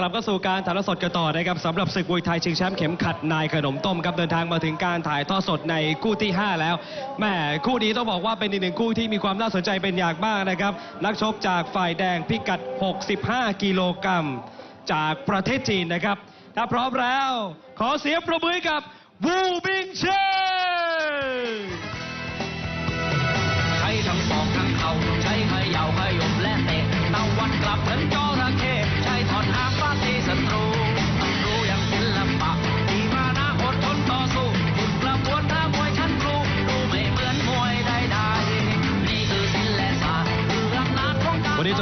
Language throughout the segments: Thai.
กลับเข้าสู่การถ่ายทอดสดกันต่อนะครับสำหรับศึกมวยไทยชิงแชมป์เข็มขัดนายขนมต้มครับเดินทางมาถึงการถ่ายทอดสดในคู่ที่ 5 แล้วแหม่คู่นี้ต้องบอกว่าเป็นอีกหนึ่งคู่ที่มีความน่าสนใจเป็นอย่างมากนะครับนักชกจากฝ่ายแดงพิกัด 65 กิโลกรัมจากประเทศจีนนะครับ ถ้าพร้อมแล้ว ขอเสียงประมือกับวูบิงเช่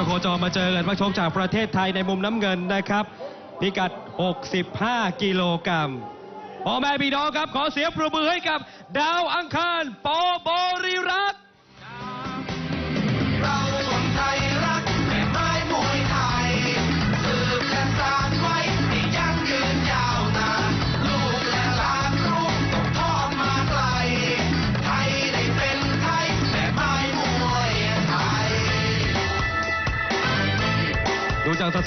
โคจรมาเจอกันนักชกจากประเทศไทยในมุมน้ำเงินนะครับ พิกัด 65 กิโลกรัมพ่อแม่พี่น้องครับ ขอเสียงปรบมือให้กับ ดาวอังคารปอบริรัก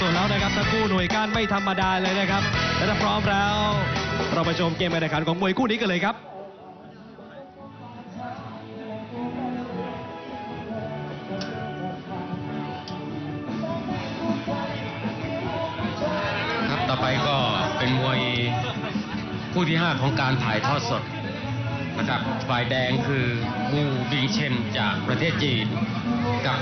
สดส่วนแล้วนะครับทั้งคู่หน่วยก้านไม่ธรรมดาเลยนะครับ และถ้าพร้อมแล้ว เราไปชมเกมการแข่งขันของมวยคู่นี้กันเลยครับครับต่อไปก็เป็นมวยคู่ที่ 5 ของการถ่ายทอดสดนะครับฝ่ายแดงคือบูบิงเชนจากประเทศจีนกับ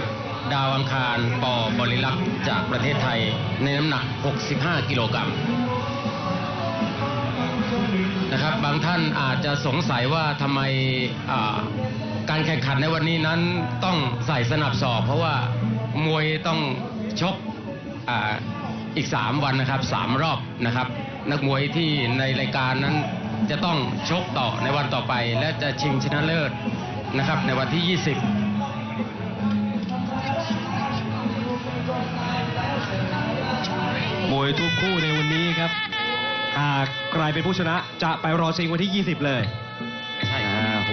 ดาวอังคารปอบริลักษ์จากประเทศไทยในน้ำหนัก 65 กิโลกรัมนะครับบางท่านอาจจะสงสัยว่าทำไมการแข่งขันในวันนี้นั้นต้องใส่สนับสอบเพราะว่ามวยต้องชกออีก 3 วันนะครับ 3 รอบนะครับ นักมวยที่ในรายการนั้นจะต้องชกต่อในวันต่อไป และจะชิงชนะเลิศนะครับในวันที่ 20 วยทุกคู่ในวันนี้ครับ หากใครเป็นผู้ชนะจะไปรอชิงวันที่ 20 เลยใช่อ่าโห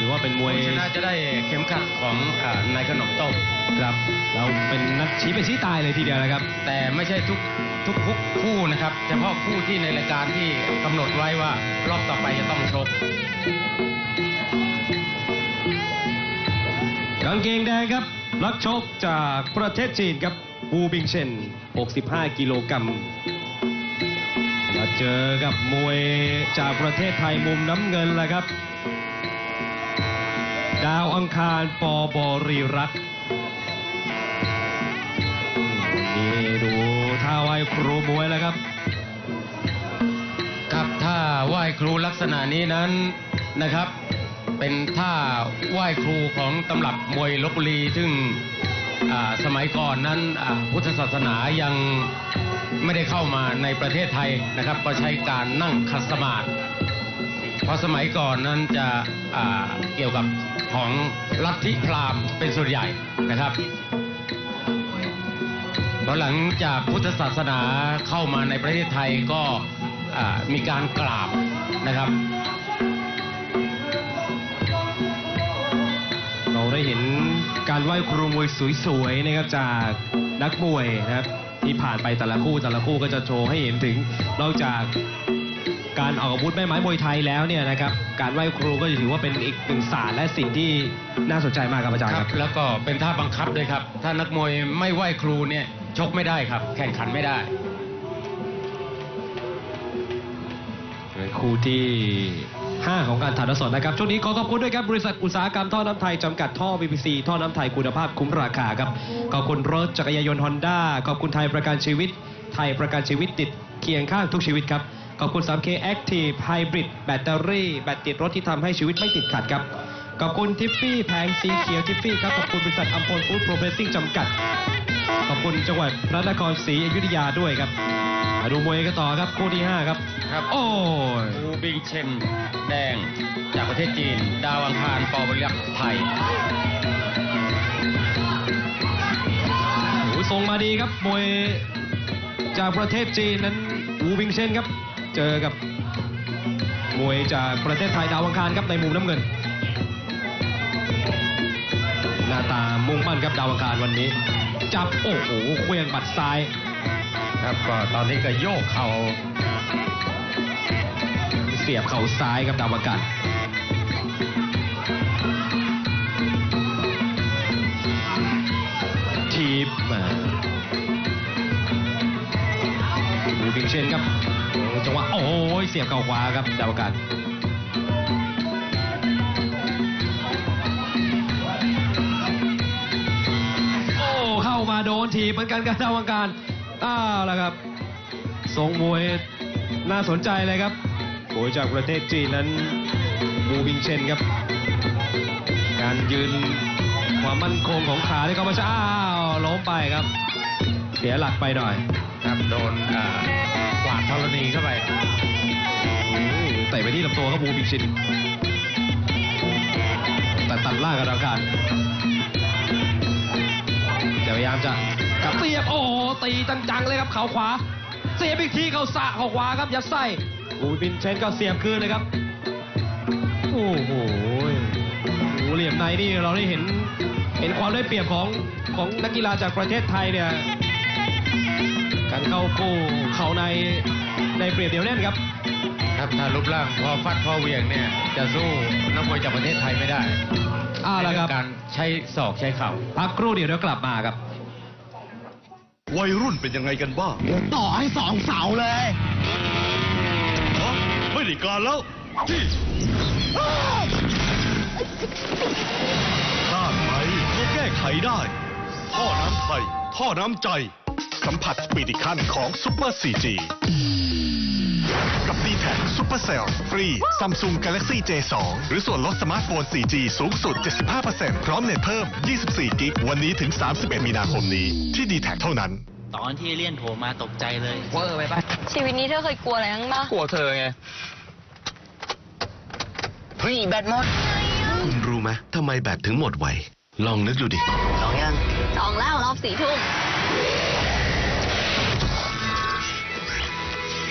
ถือว่าเป็นมวย ผู้ชนะจะได้เข็มขัดของอานายขนมต้ม ครับเราเป็นนัดชี้เป็นชี้ตายเลยทีเดียวนะครับ แต่ไม่ใช่ทุกทุกคู่นะครับ เฉพาะคู่ที่ในรายการที่กำหนดไว้ว่ารอบต่อไปจะต้องชก กางเกงแดงครับนักชกจากประเทศจีนครับวูบิงเชน 65 กิโลกรัมมาเจอกับมวยจากประเทศไทยมุมน้ำเงินแหละครับ ดาวอังคารปอบริรักนี่ดูท่าไหวครูมวยแล้วครับครับถ้าไหวครูลักษณะนี้นั้นนะครับ เป็นท่าไหวครูของตำรับมวยลบบุรีซึ่ง สมัยก่อนนั้นพุทธศาสนายังไม่ได้เข้ามาในประเทศไทยนะครับ ก็ใช้การนั่งคัสมาธิเพราะสมัยก่อนนั้นจะเกี่ยวกับของลัทธิพราหมณ์เป็นส่วนใหญ่นะครับพอหลังจากพุทธศาสนาเข้ามาในประเทศไทยก็มีการกราบนะครับ เราได้เห็น การไหว้ครูมวยสวยๆนะครับจากนักมวยนะครับที่ผ่านไปแต่ละคู่แต่ละคู่ก็จะโชว์ให้เห็นถึงนอกจากการออกอาวุธแม่ไม้มวยไทยแล้วเนี่ยนะครับการไหว้ครูก็จะถือว่าเป็นอีกหนึ่งศาสตร์และสิ่งที่น่าสนใจมากครับอาจารย์คครัรับบแล้วก็เป็นท่าบังคับด้วยครับ ถ้านักมวยไม่ไหว้ครูเนี่ยชกไม่ได้ครับ แข่งขันไม่ได้เป็นคู่ที่ 5 ของการถ่ายทอดสดนะครับ ช่วงนี้ขอขอบคุณด้วยครับ บริษัทอุตสาหกรรมท่อน้ำไทยจำกัดท่อ PVC ท่อน้ำไทยคุณภาพคุ้มราคาครับ ขอบคุณรถจักรยานยนต์ฮอนด้าขอบคุณไทยประกันชีวิต ไทยประกันชีวิตติดเคียงข้างทุกชีวิตครับ ขอบคุณ 3K Active Hybrid แบตเตอรี่แบตติดรถที่ทำให้ชีวิตไม่ติดขัดครับขอบคุณทิฟฟี่แผงสีเขียวทิฟฟี่ครับขอบคุณบริษัทอัมพลฟู้ดโปรเฟสซิ่งจำกัด ขอบคุณจังหวัดพระนครศรีอยุธยาด้วยครับมาดูมวยกันต่อครับคู่ที่ห้าครับ ครับ โอ้ยอูบิงเชนแดง จากประเทศจีน ดาวอังคารปอบริลักษ์ไทยโอ้โหส่งมาดีครับมวยจากประเทศจีนนั้นอูบิงเชนครับ เจอกับมวยจากประเทศไทยดาวอังคารครับในมุมน้ำเงิน หน้าตามุ่งมั่นครับดาวอังคารวันนี้ จับโอ้โหเควียงบัดซ้าย ครับก็ตอนนี้ก็โยกเข่าเสียบเข่าซ้ายครับดาวประกันทีบมาบูบิงเชนครับโอ้จังหวะโอ้ยเสียบเข่าขวาครับดาวประกันโนทีบเหมือนกันครับดาวประกันอ้าวแล้วครับทรงมวยน่าสนใจเลยครับมวยจากประเทศจีนนั้นบูบิงเชนครับ การยืนความมั่นคงของขาที่เขามาช้าอ้าวล้มไปครับ เสียหลักไปหน่อยครับโดนอ่ากวาดธรณีเข้าไปอืมเตะไปที่ลำตัวครับบูบิงเชนแต่ตัดล่างกันแล้วกันจะพยายามจะกระเสียบโอ้โหตีจังๆเลยครับเข่าขวา เสียบอีกทีเข่าสะเข่าขวาครับยัดไส้บูบินเชนก็เสียบคืนเลยครับโอ้โหโอ้โหเหลี่ยมในนี่เราได้เห็นเห็นความได้เปรียบของของนักกีฬาจากประเทศไทยเนี่ยการเข้าคู่เข่าในในเปรียบเดียวแน่นครับ ครับถ้ารูปร่างพอฟัดพอเหวียงเนี่ยจะสู้นักมวยจากประเทศไทยไม่ได้อ่าแล้วครับในเองการใช้ศอกใช้เข่าพักครู่เดียวเดี๋ยวกลับมาครับ วัยรุ่นเป็นยังไงกันบ้างต่อให้สองเสาเลยฮะไม่ได้การแล้วที่พลาดไปก็แก้ไขได้ ท่อน้ำไทยท่อน้ำใจ สัมผัสสปีดอีกขั้นของซุปเปอร์ 4G กับ d t แท ซุปเปอร์เซลฟรี Samsung Galaxy J2 หรือส่วนลดสมาร์ทโฟน 4G สูงสุด 75%พร้อมเน็ตเพิ่ม 24 กิก วันนี้ถึง 31 มีนาคมนี้ ที่ d t แทเท่านั้น ตอนที่เลี่ยนโผล่มาตกใจเลยเวอร์ไปปะชีวิตนี้เธอเคยกลัวอะไรบ้างปะกลัวเธอไง เฮ้ย แบตหมด คุณรู้ไหมทำไมแบตถึงหมดไว ลองนึกดูดิ สองยังสองแล้วรอบสี่ทุ่ม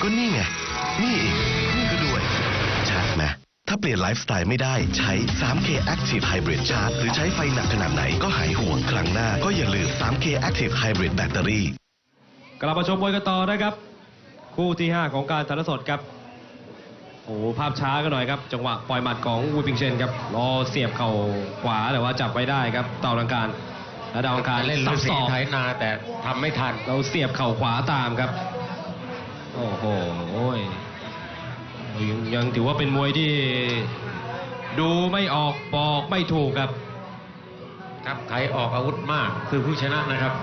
ก็นี่ไง นี่อีกนี่ก็ด้วย ชัดไหมถ้าเปลี่ยนไลฟ์สไตล์ไม่ได้ใช้ 3K Active Hybrid Charge หรือใช้ไฟหนักขนาดไหนก็หายห่วงครั้งหน้า ก็อย่าลืม 3K Active Hybrid Battery กลับมาชมมวยกันต่อนะครับ คู่ที่ 5 ของการถ่ายทอดสดครับโอ้โหภาพช้ากันหน่อยครับ จังหวะปล่อยหมัดของวูปิงเชนครับรอเสียบเข่าขวาแต่ว่าจับไว้ได้ครับต่อลังการและดาวอังคารเล่นสัฤาบษีศอกไทยนาแต่ทำไม่ทัน เราเสียบเข่าขวาตามครับ โอ้โห ยังยังถือว่าเป็นมวยที่ดูไม่ออกบอกไม่ถูกครับ ครับใครออกอาวุธมากคือผู้ชนะนะครับ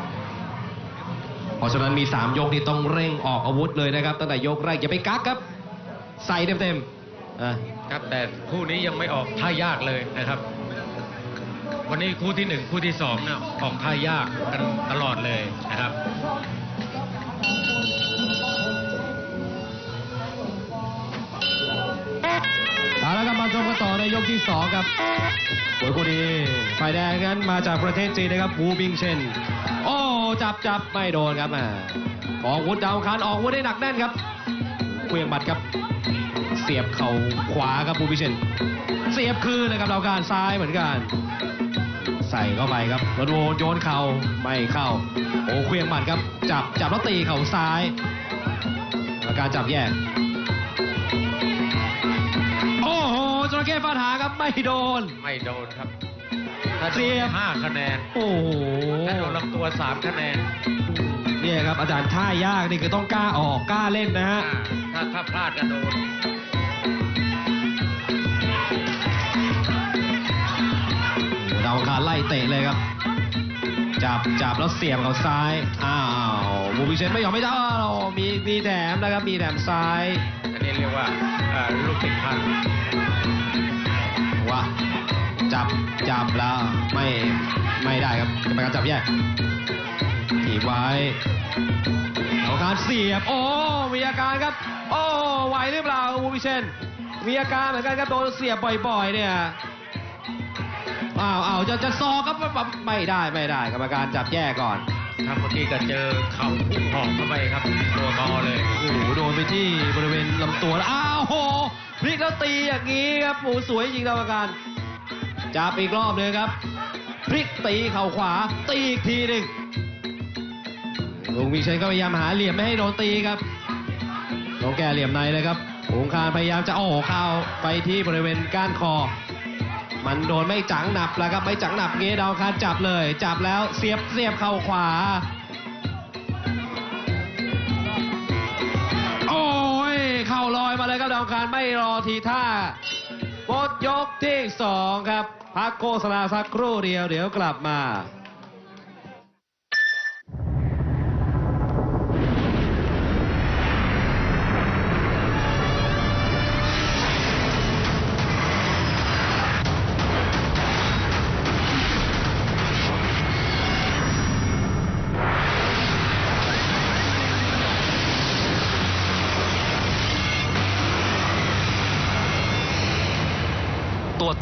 เพราะฉะนั้นมี 3 ยกนี่ต้องเร่งออกอาวุธเลยนะครับ ตั้งแต่ยกแรกอย่าไปกักครับ ใส่เต็มๆอะครับแต่คู่นี้ยังไม่ออกท่ายากเลยนะครับ วันนี้คู่ที่หนึ่งคู่ที่สองเนี่ยออกท่ายากกันตลอดเลยนะครับ ชมกันต่อในยกที่2ครับมวยคู่นี้ฝ่ายแดงนั้นมาจากประเทศจีนนะครับวูบิงเชนโอ้จับจับไม่โดนครับอ่าออกวุธดาวคารออกวุธได้หนักแน่นครับเควียงบัตรครับ เสียบเข่าขวาครับวูบิงเชนเสียบคืนเลยครับดาวคารซ้ายเหมือนกัน ใส่เข้าไปครับแล้วโยนเข่าไม่เข้าโอ้เควียงหมัดครับจับจับแล้วตีเข่าซ้ายอาการจับแยก ไม่โดน ไม่โดนครับถ้าโดเสีนยบ ห้าคะแนนโอ้โหถ้าโดนลำตัวสามคะแนนเนี่ยครับอาจารย์ท่ายากนี่คือต้องกล้าออกกล้าเล่นนะฮะ อ่าถ้าถ้าพลาดก็โดน ดาวอังคารไล่เตะเลยครับ จับจับแล้วเสียบเขาซ้าย อ้าวบูบิเชนไม่ยอมไม่ได้อ้าวมีมีแถมนะครับ มีแถมซ้าย อันนี้เรียกว่าอ่าลูกติดพันว่า จับจับแล้วไม่ไม่ได้ครับกรรมการจับแยกถีบไว้เอาการเสียบ โอ้มีอาการครับ โอ้ไหวหรือเปล่าบูบิเชนมีอาการเหมือนกันครับโดนเสียบบ่อยๆ เนี่ยอ้าวอ้าวจะจะซอกครับไม่ได้ไม่ได้กรรมการจับแยกก่อนครับเมื่อกี้ก็เจอเข่าพุ่งหอกเข้าไปครับตัวงอเลยโอ้โหโดนไปที่บริเวณลำตัวแล้วอ้าวโหพลิกแล้วตีอย่างนี้ครับโอ้โหสวยจริงกรรมการ จับอีกรอบเลยครับ พลิกตีเข่าขวา ตีอีกทีหนึ่งลุงวิเชนก็พยายามหาเหลี่ยมไม่ให้โดนตีครับน้องแกเหลี่ยมในเลยครับหงคารพยายามจะโอ้โหเข้าไปที่บริเวณก้านคอ มันโดนไม่จังหนับแล้วครับไม่จังหนับเงี้ดาวคารจับเลย จับแล้วเสียบเสียบเข้าขวา โอ้ยเข้าลอยมาเลยครับดาวคารไม่รอทีท่า ยกที่สองครับพักโฆษณาสักครู่เดียวเดี๋ยวกลับมา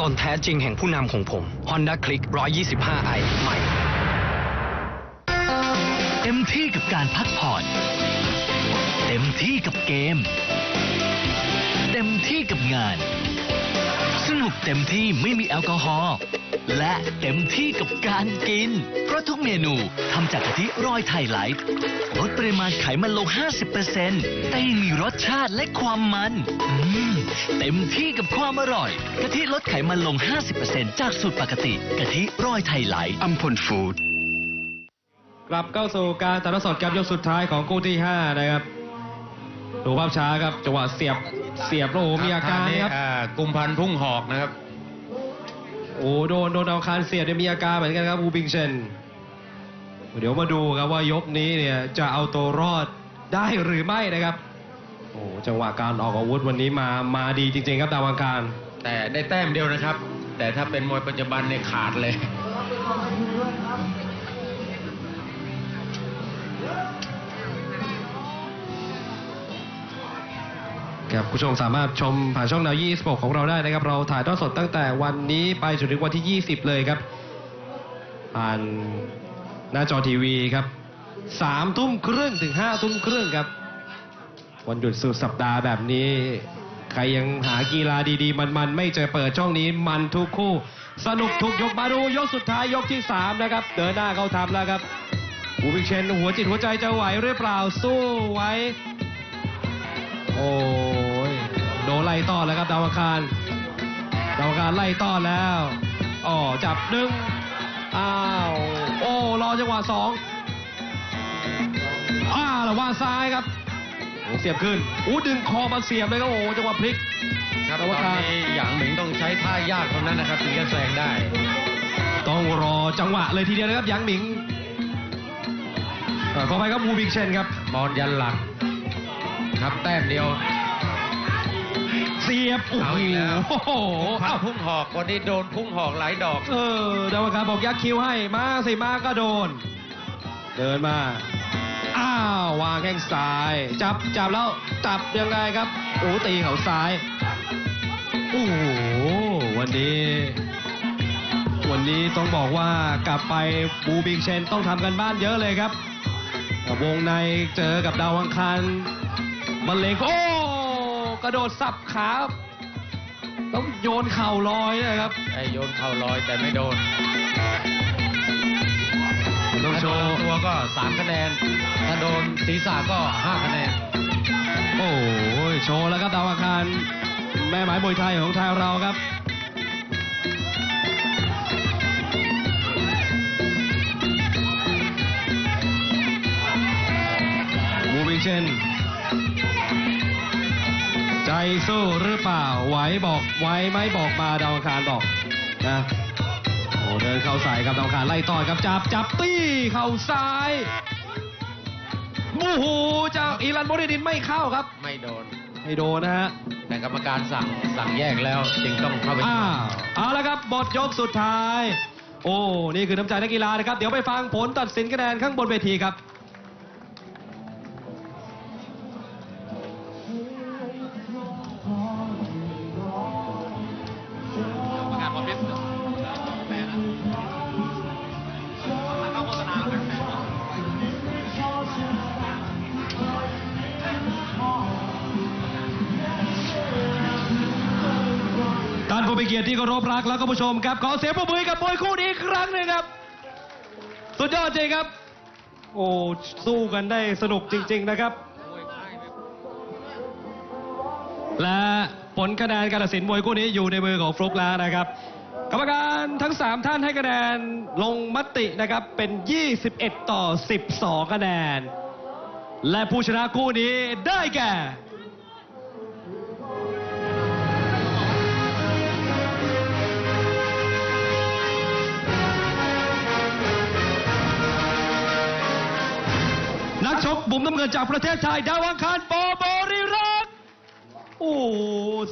ตนแท้จริงแห่งผู้นำของผม Honda Click 125i ใหม่ เต็มที่กับการพักผ่อน เต็มที่กับเกม เต็มที่กับงาน สนุกเต็มที่ไม่มีแอลกอฮอล์และเต็มที่กับการกิน เพราะทุกเมนูทำจากกะทิร้อยไทยไลท์ลดปริมาณไขมันลง 50%แต่ยังมีรสชาติและความมัน อืม เต็มที่กับความอร่อยกะทิลดไขมันลง 50%จากสูตรปกติกะทิร้อยไทยไลท์อัมพลฟู้ดกลับเข้าสู่การถ่ายทอดสดกับยกสุดท้ายของคู่ที่ 5 นะครับดูภาพช้าครับจังหวะเสียบเสียบโอ้โหมีอาการทงนี้ครับอ่กุมพันธ์พุ่งหอกนะครับโอ้โดนโดนเอาคารเสียบเนี่ยมีอาการเหมือนกันครับอูบิงเชนเดี๋ยวมาดูครับว่ายกนี้เนี่ยจะเอาตัวรอดได้หรือไม่นะครับ โอ้จังหวะการออกอาวุธวันนี้มามาดีจริง ๆ ครับดาวังการ แต่ได้แต้มเดียวนะครับ แต่ถ้าเป็นมวยปัจจุบันเนี่ยขาดเลยครับคุณผู้ชมสามารถชมผ่านช่องนาวยี่สปของเราได้นะครับ เราถ่ายทอดสดตั้งแต่วันนี้ไปจนถึงวันที่ 20 เลยครับ ผ่านหน้าจอทีวีครับสามทุ่มครึ่งถึงห้าทุ่มครึ่งครับ วันหยุดสุดสัปดาห์แบบนี้ ใครยังหากีฬาดีๆ มันๆ ไม่เจอเปิดช่องนี้มันทุกคู่ สนุกทุกยกมาดูยกสุดท้ายยกที่ 3 นะครับ เดินหน้าเข้าทำแล้วครับอูบิกเชนหัวจิตหัวใจจะไหวหรือเปล่าสู้ไว้ โอ้ยโดนไล่ต้อนแล้วครับดาวคารดาวคารไล่ต้อนแล้วอ๋อจับหนึ่งอ้าวโอ้รอจังหวะสองอ้าวแล้ววางซ้ายครับ เสียบขึ้นอู้ดึงคอมาเสียบเลยครับโอ้จังหวะพลิกครับแต่ตว่าอนการนี้หยางหมิงต้องใช้ท่ายากเท่านั้นนะครับถึงจะแซงได้ ต้องรอจังหวะเลยทีเดียวนะครับหยางหมิงเอ่อขอไปครับวูบิกเชนครับบอลยันหลักครับแต้มเดียว เสียบโอ้เอาโหอีกแล้วโอ้โหพัเอ้านพุ่งหอกวันนี้โดนพุ่งหอกหลายดอก เออดาวอังคารบอกยักคิ้วให้มาสิมาก็โดน เดินมาอ้าววางแข้งซ้าย จับจับแล้วจับยังไงครับโอ้ตีเขาซ้ายโอ้โหวันนี้ วันนี้ต้องบอกว่ากลับไปบูบิงเชนต้องทำกันบ้านเยอะเลยครับวงในเจอกับดาวอังคารบันเลงโอ้กระโดดสับขาต้องโยนเข่าลอยนะครับไอโยนเข่าลอยแต่ไม่โดนต้องโชว์ถ้าโดนตัวก็สามคะแนน ถ้าโดนศีรษะก็ห้าคะแนน โอ้ยโชว์แล้วครับดาวอังคาร แม่หมายมวยไทยของไทยเราครับมูบิเชนใจสู้หรือเปล่า ไหวบอกไหวไหมบอกมาดาวอังคารบอกนะโอ้เดินเข้าใส่ครับดาวอังคารไล่ต่อยครับจับจับตี้ เข่าซ้าย โอ้โหเจ้าอีรันโมเดดินไม่เข้าครับ ไม่โดน ไม่โดนนะฮะ แต่กรรมการสั่งสั่งแยกแล้วจึงต้องเข้าไปอ้าวเอาละครับบทยกสุดท้าย โอ้ นี่คือน้ำใจนักกีฬานะครับ เดี๋ยวไปฟังผลตัดสินคะแนนข้างบนเวทีครับ มีเกียรติที่เคารพรักและก็ผู้ชมครับขอเสียงปรบมือกับมวยคู่นี้อีกครั้งหนึ่งครับ สุดยอดจริงครับ โอ้สู้กันได้สนุกจริง ๆนะครับ และผลคะแนนการตัดสินมวยคู่นี้อยู่ในมือของฟลุกแล้วนะครับ กรรมการทั้ง 3 ท่านให้คะแนนลงมตินะครับเป็น 21 ต่อ 12 คะแนน และผู้ชนะคู่นี้ได้แก่ ชกบุ๋มน้ำเงินจากประเทศไทยดาวอังคารปอบริรักษ์โอ้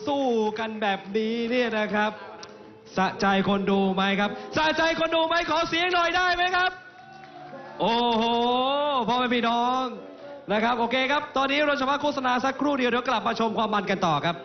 สู้กันแบบนี้เนี่ยนะครับ สะใจคนดูไหมครับ สะใจคนดูไหมขอเสียงหน่อยได้ไหมครับ โอ้โหพ่อแม่พี่น้องนะครับ โอเคครับ ตอนนี้เราจะพักโฆษณาสักครู่เดียวเดี๋ยวกลับมาชมความมันกันต่อครับ